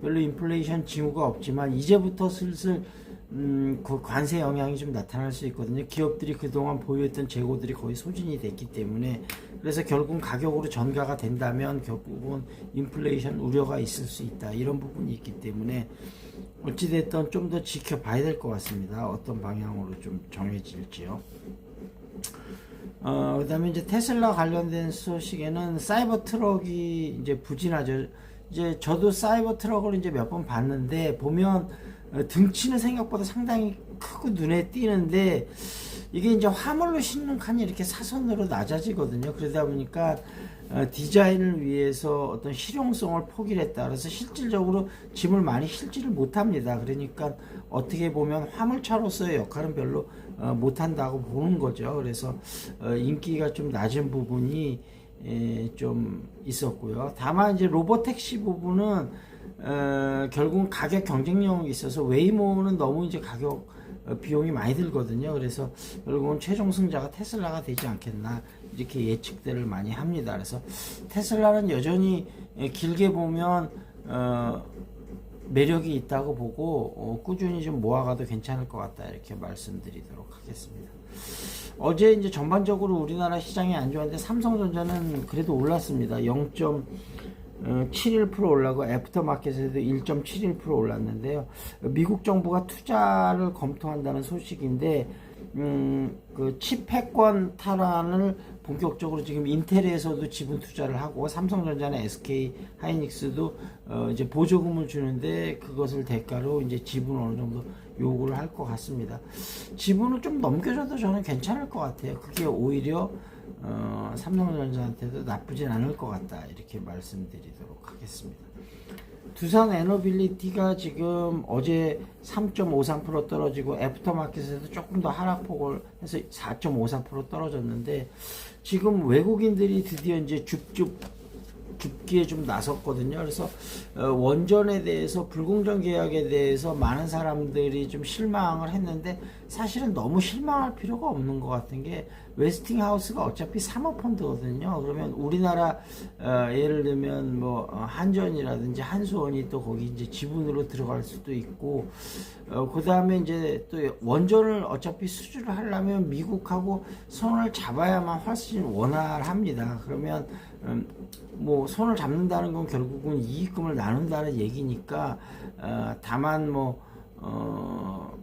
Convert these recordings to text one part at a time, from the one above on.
별로 인플레이션 징후가 없지만 이제부터 슬슬 음, 그 관세 영향이 좀 나타날 수 있거든요. 기업들이 그동안 보유했던 재고들이 거의 소진이 됐기 때문에 그래서 결국 가격으로 전가가 된다면 결국은 인플레이션 우려가 있을 수 있다. 이런 부분이 있기 때문에 어찌됐든 좀 더 지켜봐야 될 것 같습니다. 어떤 방향으로 좀 정해질지요. 어, 그 다음에 이제 테슬라 관련된 소식에는 사이버 트럭이 이제 부진하죠. 이제 저도 사이버 트럭을 이제 몇 번 봤는데 보면 어, 등치는 생각보다 상당히 크고 눈에 띄는데 이게 이제 화물로 싣는 칸이 이렇게 사선으로 낮아지거든요. 그러다 보니까 어, 디자인을 위해서 어떤 실용성을 포기를 했다. 그래서 실질적으로 짐을 많이 실지를 못합니다. 그러니까 어떻게 보면 화물차로서의 역할은 별로 어, 못한다고 보는 거죠. 그래서 어, 인기가 좀 낮은 부분이 에, 좀 있었고요. 다만 이제 로보택시 부분은 어, 결국은 가격 경쟁력이 있어서 웨이모는 너무 이제 가격 어, 비용이 많이 들거든요. 그래서 결국은 최종 승자가 테슬라가 되지 않겠나 이렇게 예측들을 많이 합니다. 그래서 테슬라는 여전히 에, 길게 보면 어, 매력이 있다고 보고 어, 꾸준히 좀 모아가도 괜찮을 것 같다 이렇게 말씀드리도록 하겠습니다. 어제 이제 전반적으로 우리나라 시장이 안 좋았는데 삼성전자는 그래도 올랐습니다. 0.71% 올라고 애프터마켓에도 1.71% 올랐는데요. 미국 정부가 투자를 검토한다는 소식인데 음, 그 칩패권 탈환을 본격적으로 지금 인텔에서도 지분 투자를 하고 삼성전자나 SK 하이닉스도 어, 이제 보조금을 주는데 그것을 대가로 이제 지분 어느 정도 요구를 할 것 같습니다. 지분을 좀 넘겨줘도 저는 괜찮을 것 같아요. 그게 오히려 어, 삼성전자한테도 나쁘진 않을 것 같다 이렇게 말씀드리도록 하겠습니다. 두산 에너빌리티가 지금 어제 3.53% 떨어지고 애프터마켓에서 조금 더 하락폭을 해서 4.54% 떨어졌는데 지금 외국인들이 드디어 이제 줍줍 줍기에 좀 나섰거든요. 그래서 어, 원전에 대해서 불공정 계약에 대해서 많은 사람들이 좀 실망을 했는데 사실은 너무 실망할 필요가 없는 것 같은 게 웨스팅하우스가 어차피 사모펀드거든요. 그러면 우리나라 어, 예를 들면 뭐 어, 한전이라든지 한수원이 또 거기 이제 지분으로 들어갈 수도 있고 어, 그 다음에 이제 또 원전을 어차피 수주를 하려면 미국하고 손을 잡아야만 훨씬 원활합니다. 그러면 음, 뭐 손을 잡는다는 건 결국은 이익금을 나눈다는 얘기니까 어, 다만 뭐 어,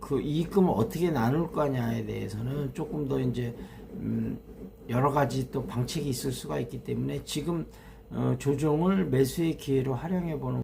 그 이익금을 어떻게 나눌 거냐에 대해서는 조금 더 이제 음, 여러 가지 또 방책이 있을 수가 있기 때문에 지금 어, 조정을 매수의 기회로 활용해 보는